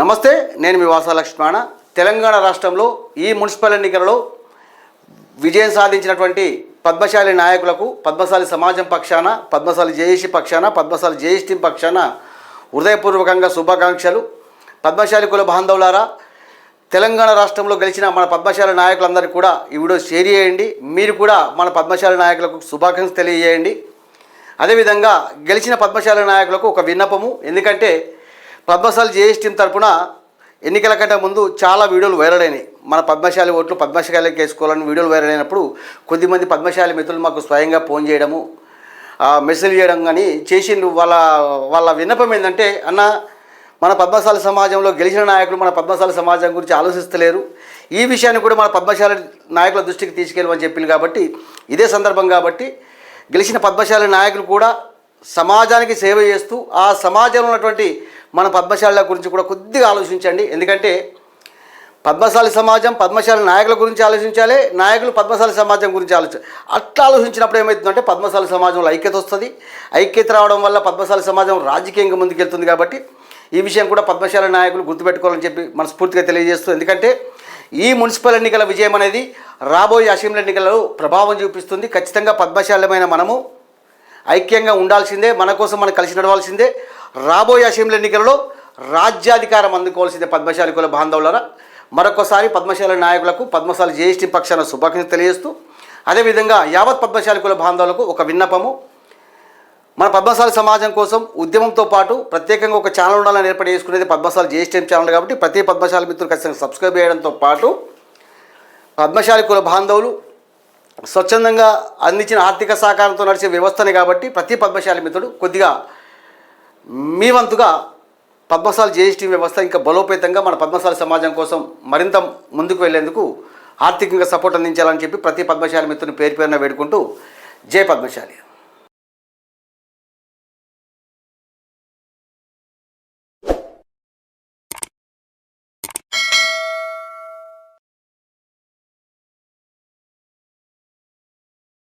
నమస్తే నేను మీ వాసా లక్ష్మణ. తెలంగాణ రాష్ట్రంలో ఈ మున్సిపల్ ఎన్నికలలో విజయం సాధించినటువంటి పద్మశాలి నాయకులకు పద్మశాలి సమాజం పక్షాన పద్మశాలి జేఏసీ పక్షాన పద్మశాలి జేఏసీ పక్షాన హృదయపూర్వకంగా శుభాకాంక్షలు. పద్మశాలి కుల బాంధవులారా తెలంగాణ రాష్ట్రంలో గెలిచిన మన పద్మశాలి నాయకులందరికీ కూడా ఈ వీడియో షేర్ చేయండి. మీరు కూడా మన పద్మశాలి నాయకులకు శుభాకాంక్షలు తెలియజేయండి. అదేవిధంగా గెలిచిన పద్మశాలి నాయకులకు ఒక విన్నపము. ఎందుకంటే పద్మశాలి జేఎస్ టీం తరపున ఎన్నికల కంటే ముందు చాలా వీడియోలు వైరల్ అయినాయి. మన పద్మశాలి ఓట్లు పద్మశాలికి వేసుకోవాలని వీడియోలు వైరల్ అయినప్పుడు కొద్దిమంది పద్మశాలి మిత్రులు మాకు స్వయంగా ఫోన్ చేయడము మెసేజ్ చేయడం కానీ చేసిండ్రు. వాళ్ళ వాళ్ళ విన్నపం ఏంటంటే అన్న మన పద్మశాలి సమాజంలో గెలిచిన నాయకులు మన పద్మశాలి సమాజం గురించి ఆలోచిస్తలేరు. ఈ విషయాన్ని కూడా మన పద్మశాలి నాయకుల దృష్టికి తీసుకెళ్ళమని చెప్పింది కాబట్టి ఇదే సందర్భం కాబట్టి గెలిచిన పద్మశాలి నాయకులు కూడా సమాజానికి సేవ చేస్తూ ఆ సమాజంలో ఉన్నటువంటి మన పద్మశాల గురించి కూడా కొద్దిగా ఆలోచించండి. ఎందుకంటే పద్మశాలి సమాజం పద్మశాల నాయకుల గురించి ఆలోచించాలి నాయకులు పద్మశాలి సమాజం గురించి ఆలోచించాలి అట్లా ఆలోచించినప్పుడు ఏమవుతుందంటే పద్మశాలి సమాజంలో ఐక్యత వస్తుంది. ఐక్యత రావడం వల్ల పద్మశాలి సమాజం రాజకీయంగా ముందుకెళ్తుంది కాబట్టి ఈ విషయం కూడా పద్మశాల నాయకులు గుర్తుపెట్టుకోవాలని చెప్పి మనస్ఫూర్తిగా తెలియజేస్తూ ఎందుకంటే ఈ మున్సిపల్ ఎన్నికల విజయం అనేది రాబోయే అసెంబ్లీ ఎన్నికలలో ప్రభావం చూపిస్తుంది. ఖచ్చితంగా పద్మశాలమైన మనము ఐక్యంగా ఉండాల్సిందే మన కోసం మనం కలిసి నడవాల్సిందే. రాబోయే అసెంబ్లీ ఎన్నికలలో రాజ్యాధికారం అందుకోవాల్సిందే పద్మశాలి కుల బాంధవులరా. మరొకసారి పద్మశాలి నాయకులకు పద్మశాలి జేఎస్టీ పక్షాన శుభాకాంక్షలు తెలియజేస్తూ అదేవిధంగా యావత్ పద్మశాలి కుల బాంధవులకు ఒక విన్నపము. మన పద్మశాలి సమాజం కోసం ఉద్యమంతో పాటు ప్రత్యేకంగా ఒక ఛానల్ ఉండాలని ఏర్పాటు చేసుకునేది పద్మశాలి జేఎస్టీఎం ఛానల్ కాబట్టి ప్రతి పద్మశాలి మిత్రులు ఖచ్చితంగా సబ్స్క్రైబ్ చేయడంతో పాటు పద్మశాలి కుల బాంధవులు స్వచ్ఛందంగా అందించిన ఆర్థిక సహకారంతో నడిచే వ్యవస్థనే కాబట్టి ప్రతి పద్మశాలి మిత్రుడు కొద్దిగా మీ వంతుగా పద్మశాలి జేఎస్టీ వ్యవస్థ ఇంకా బలోపేతంగా మన పద్మశాలి సమాజం కోసం మరింత ముందుకు వెళ్ళేందుకు ఆర్థికంగా సపోర్ట్ అందించాలని చెప్పి ప్రతి పద్మశాలి మిత్రుని పేరు పేరున వేడుకుంటూ జై పద్మశాలి.